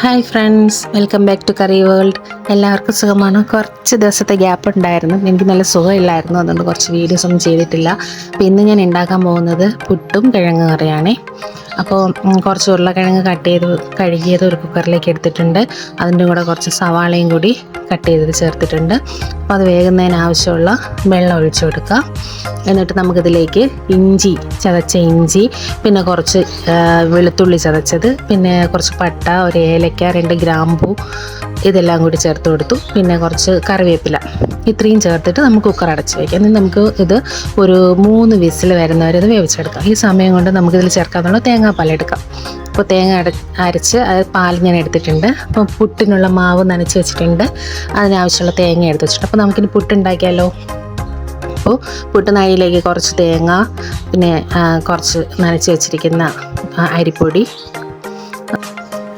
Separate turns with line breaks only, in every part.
Hi friends welcome back to curry world എല്ലാവർക്കും സുഖമാണ്? കുറച്ച് ദിവസത്തെ ഗ്യാപ്പ് ഉണ്ടായിരുന്നു. എനിക്ക് നല്ല സുഖമില്ലായിരുന്നു. അതുകൊണ്ട് കുറച്ച് വീഡിയോസ് ഒന്നും ചെയ്തിട്ടില്ല. അപ്പോൾ ഇന്ന് ഞാൻ ഉണ്ടാക്കാൻ പോകുന്നത് പുട്ടും കിഴങ്ങ് കറിയാണേ. അപ്പോൾ കുറച്ച് ഉരുളക്കിഴങ്ങ് കട്ട് ചെയ്ത് കഴുകിയത് ഒരു കുക്കറിലേക്ക് എടുത്തിട്ടുണ്ട്. അതിന്റെ കൂടെ കുറച്ച് സവാളയും കൂടി കട്ട് ചെയ്തത് ചേർത്തിട്ടുണ്ട്. അപ്പോൾ അത് വേകുന്നതിന് ആവശ്യമുള്ള വെള്ളം ഒഴിച്ചു കൊടുക്കുക. എന്നിട്ട് നമുക്കിതിലേക്ക് ഇഞ്ചി ചതച്ച ഇഞ്ചി പിന്നെ കുറച്ച് വെളുത്തുള്ളി ചതച്ചത് പിന്നെ കുറച്ച് പട്ട ഒരു ഏലക്ക രണ്ട് ഗ്രാമ്പൂ ഇതെല്ലാം കൂടി ചേർത്ത് കൊടുത്തു. പിന്നെ കുറച്ച് കറിവേപ്പില. ഇത്രയും ചേർത്തിട്ട് നമുക്ക് കുക്കർ അടച്ച് വയ്ക്കാം ഇനി നമുക്ക് ഇത് ഒരു മൂന്ന് വിസിൽ വരുന്നവരെ ഇത് വേവിച്ചെടുക്കാം. ഈ സമയം കൊണ്ട് നമുക്കിതിൽ ചേർക്കാമെന്നുള്ള തേങ്ങാപ്പാൽ എടുക്കാം. അപ്പോൾ തേങ്ങ അട അരച്ച് അത് പാൽ ഞാൻ എടുത്തിട്ടുണ്ട്. അപ്പോൾ പുട്ടിനുള്ള മാവ് നനച്ച് വെച്ചിട്ടുണ്ട്. അതിനാവശ്യമുള്ള തേങ്ങ എടുത്ത് വെച്ചിട്ടുണ്ട്. അപ്പോൾ നമുക്കിനി പുട്ടുണ്ടാക്കിയാലോ? അപ്പോൾ പുട്ടുനഴിയിലേക്ക് കുറച്ച് തേങ്ങ പിന്നെ കുറച്ച് നനച്ച് വെച്ചിരിക്കുന്ന അരിപ്പൊടി.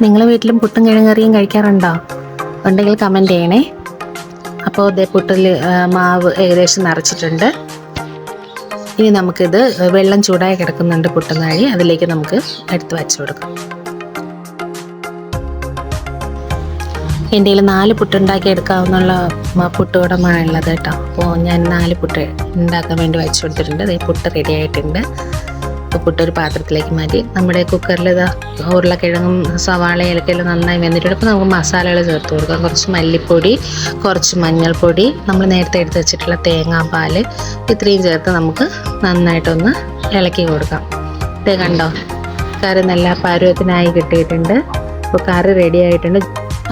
നിങ്ങളെ വീട്ടിലും പുട്ടും കിഴങ്ങറിയും കഴിക്കാറുണ്ടോ? ഉണ്ടെങ്കിൽ കമന്റ് ചെയ്യണേ. അപ്പോൾ ഇതേ പുട്ടിൽ മാവ് ഏകദേശം നിറച്ചിട്ടുണ്ട്. ഇനി നമുക്കിത് വെള്ളം ചൂടായി കിടക്കുന്നുണ്ട് പുട്ടുനാഴി അതിലേക്ക് നമുക്ക് എടുത്ത് വച്ചു കൊടുക്കാം. എന്റെ കയ്യിൽ നാല് പുട്ടുണ്ടാക്കി എടുക്കാവുന്നുള്ള പുട്ടുകൂടമാണുള്ളത് കേട്ടോ. അപ്പോൾ ഞാൻ നാല് പുട്ട് ഉണ്ടാക്കാൻ വേണ്ടി വെച്ചു കൊടുത്തിട്ടുണ്ട്. അതേ പുട്ട് റെഡി ആയിട്ടുണ്ട്. അപ്പോൾ പുട്ട് ഒരു പാത്രത്തിലേക്ക് മാറ്റി നമ്മുടെ കുക്കറിൽ ഇതാ ഉരുളക്കിഴങ്ങും സവാള ഏലക്കയെല്ലാം നന്നായി വെന്തിട്ടുണ്ട്. അപ്പോൾ നമുക്ക് മസാലകൾ ചേർത്ത് കൊടുക്കാം. കുറച്ച് മല്ലിപ്പൊടി കുറച്ച് മഞ്ഞൾപ്പൊടി നമ്മൾ നേരത്തെ എടുത്ത് വെച്ചിട്ടുള്ള തേങ്ങാപ്പാൽ ഇത്രയും ചേർത്ത് നമുക്ക് നന്നായിട്ടൊന്ന് ഇളക്കി കൊടുക്കാം. ഇത് കണ്ടോ? കറി നല്ല പരുവത്തിനായി കിട്ടിയിട്ടുണ്ട്. അപ്പോൾ കറി റെഡി ആയിട്ടുണ്ട്.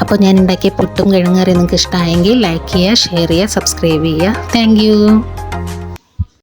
അപ്പോൾ ഞാൻ ഉണ്ടാക്കിയ പുട്ടും കിഴങ്ങറി നിങ്ങൾക്ക് ഇഷ്ടമായെങ്കിൽ ലൈക്ക് ചെയ്യുക ഷെയർ ചെയ്യുക സബ്സ്ക്രൈബ് ചെയ്യുക. താങ്ക്